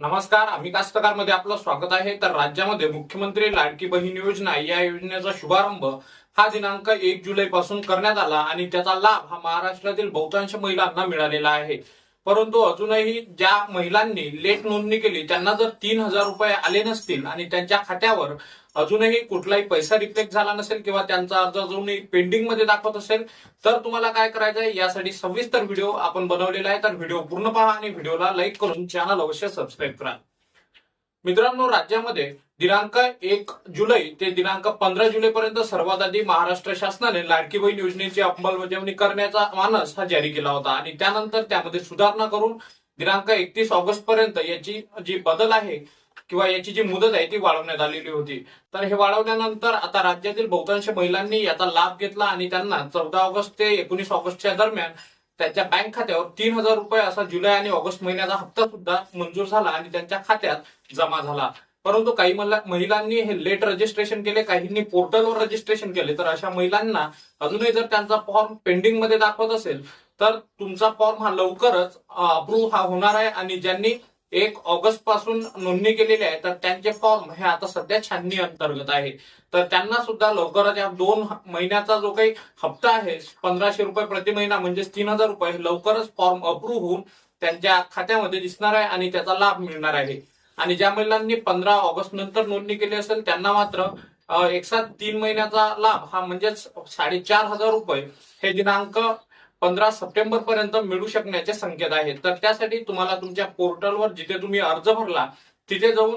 नमस्कार आम्ही कास्तकारमध्ये आपलं स्वागत आहे. तर राज्यामध्ये मुख्यमंत्री लाडकी बहीण योजना या योजनेचा शुभारंभ हा दिनांक एक जुलै पासून करण्यात आला आणि त्याचा लाभ हा महाराष्ट्रातील बहुतांश महिलांना मिळालेला आहे. परंतु अजूनही ज्या महिलांनी लेट नोंदणी केली त्यांना जर तीन हजार रुपये आले नसतील आणि त्यांच्या खात्यावर अजूनही कुठलाही पैसा रिफ्लेक्ट झाला नसेल किंवा त्यांचा अर्ज अजूनही पेंडिंगमध्ये दाखवत असेल तर तुम्हाला काय करायचं आहे? यासाठी सविस्तर व्हिडिओ आपण बनवलेला आहे. तर व्हिडिओ पूर्ण पहा आणि व्हिडिओला लाईक करून चॅनल अवश्य सबस्क्राईब करा. मित्रांनो राज्यामध्ये दिनांक एक जुलै ते दिनांक पंधरा जुलै पर्यंत सर्वात आधी महाराष्ट्र शासनाने लाडकी बहीण योजनेची अंमलबजावणी करण्याचा मानस हा जारी केला होता. आणि त्यानंतर त्यामध्ये सुधारणा करून दिनांक एकतीस ऑगस्ट पर्यंत याची जी बदल आहे किंवा याची जी मुदत आहे ती वाढवण्यात आलेली होती. तर हे वाढवल्यानंतर आता राज्यातील बहुतांश महिलांनी याचा लाभ घेतला आणि त्यांना चौदा ऑगस्ट ते एकोणीस ऑगस्टच्या दरम्यान त्यांच्या बँक खात्यावर तीन हजार रुपये असा जुलै आणि ऑगस्ट महिन्याचा हप्ता सुद्धा मंजूर झाला आणि त्यांच्या खात्यात जमा झाला. परंतु काही मला- महिलांनी हे लेट रजिस्ट्रेशन केले काहींनी पोर्टलवर रजिस्ट्रेशन केले. तर अशा महिलांना अजूनही जर त्यांचा फॉर्म पेंडिंगमध्ये दाखवत असेल तर तुमचा फॉर्म हा लवकरच अप्रूव्ह हा होणार आहे आणि ज्यांनी एक ऑगस्टपासून नोंदणी केलेली आहे तर त्यांचे फॉर्म हे आता सध्या छाननी अंतर्गत आहे. तर त्यांना सुद्धा लवकरच या दोन महिन्याचा जो काही हप्ता आहे पंधराशे रुपये प्रति महिना म्हणजेच तीन हजार रुपये लवकरच फॉर्म अप्रूव्ह होऊन त्यांच्या खात्यामध्ये दिसणार आहे आणि त्याचा लाभ मिळणार आहे. आणि ज्या महिलांनी पंधरा ऑगस्ट नंतर नोंदणी केली असेल त्यांना मात्र एकसाथ एक तीन महिन्याचा लाभ हा म्हणजेच साडेचार हजार रुपये हे दिनांक पंधरा सप्टेंबर पर्यंत मिळू शकण्याचे संकेत आहेत. तर त्यासाठी तुम्हाला तुमच्या पोर्टलवर जिथे तुम्ही अर्ज भरला तिथे जाऊन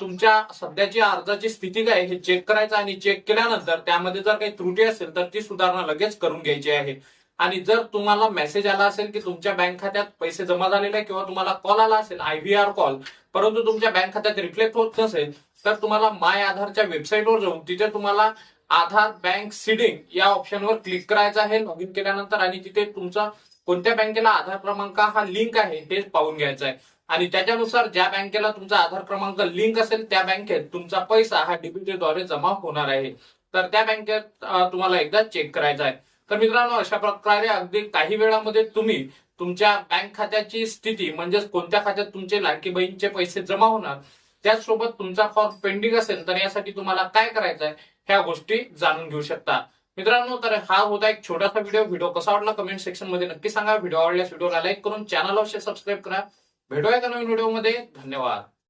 तुमच्या सध्याची अर्जाची स्थिती काय हे चेक करायचं आणि चेक केल्यानंतर त्यामध्ये जर काही त्रुटी असेल तर ती सुधारणा लगेच करून घ्यायची आहे. आणि जर तुम्हाला मेसेज आला असेल की तुमच्या बँक खात्यात पैसे जमा झालेले आहे किंवा तुम्हाला कॉल आला असेल आयव्हीआर कॉल परंतु तुमच्या बँक खात्यात रिफ्लेक्ट होत नसेल तर तुम्हाला माय आधारच्या वेबसाईटवर जाऊन तिथे तुम्हाला आधार बँक सीडिंग या ऑप्शनवर क्लिक करायचं आहे. लॉग इन केल्यानंतर आणि तिथे तुमचा कोणत्या बँकेला आधार क्रमांक हा लिंक आहे हे पाहून घ्यायचं आहे. आणि त्याच्यानुसार ज्या बँकेला तुमचा आधार क्रमांक लिंक असेल त्या बँकेत तुमचा पैसा हा डीबीटीद्वारे जमा होणार आहे. तर त्या बँकेत तुम्हाला एकदा चेक करायचा आहे. तर मित्रांनो अशा प्रकारे अगदी काही वेळामध्ये तुम्ही तुमच्या बँक खात्याची स्थिती म्हणजेच कोणत्या खात्यात तुमचे लाडकी बहीणचे पैसे जमा होणार त्याचसोबत तुमचा फॉर्म पेंडिंग असेल तर यासाठी तुम्हाला काय करायचं आहे? ह्या गोष्टी जाणून घेऊ शकता. मित्रांनो तर हा होता एक छोटासा व्हिडिओ व्हिडिओ कसा वाटला कमेंट सेक्शनमध्ये नक्की सांगा. व्हिडिओ आवडल्यास व्हिडिओला लाईक करून चॅनल अवश्य सबस्क्राईब करा. भेटूया एका नवीन व्हिडिओमध्ये धन्यवाद.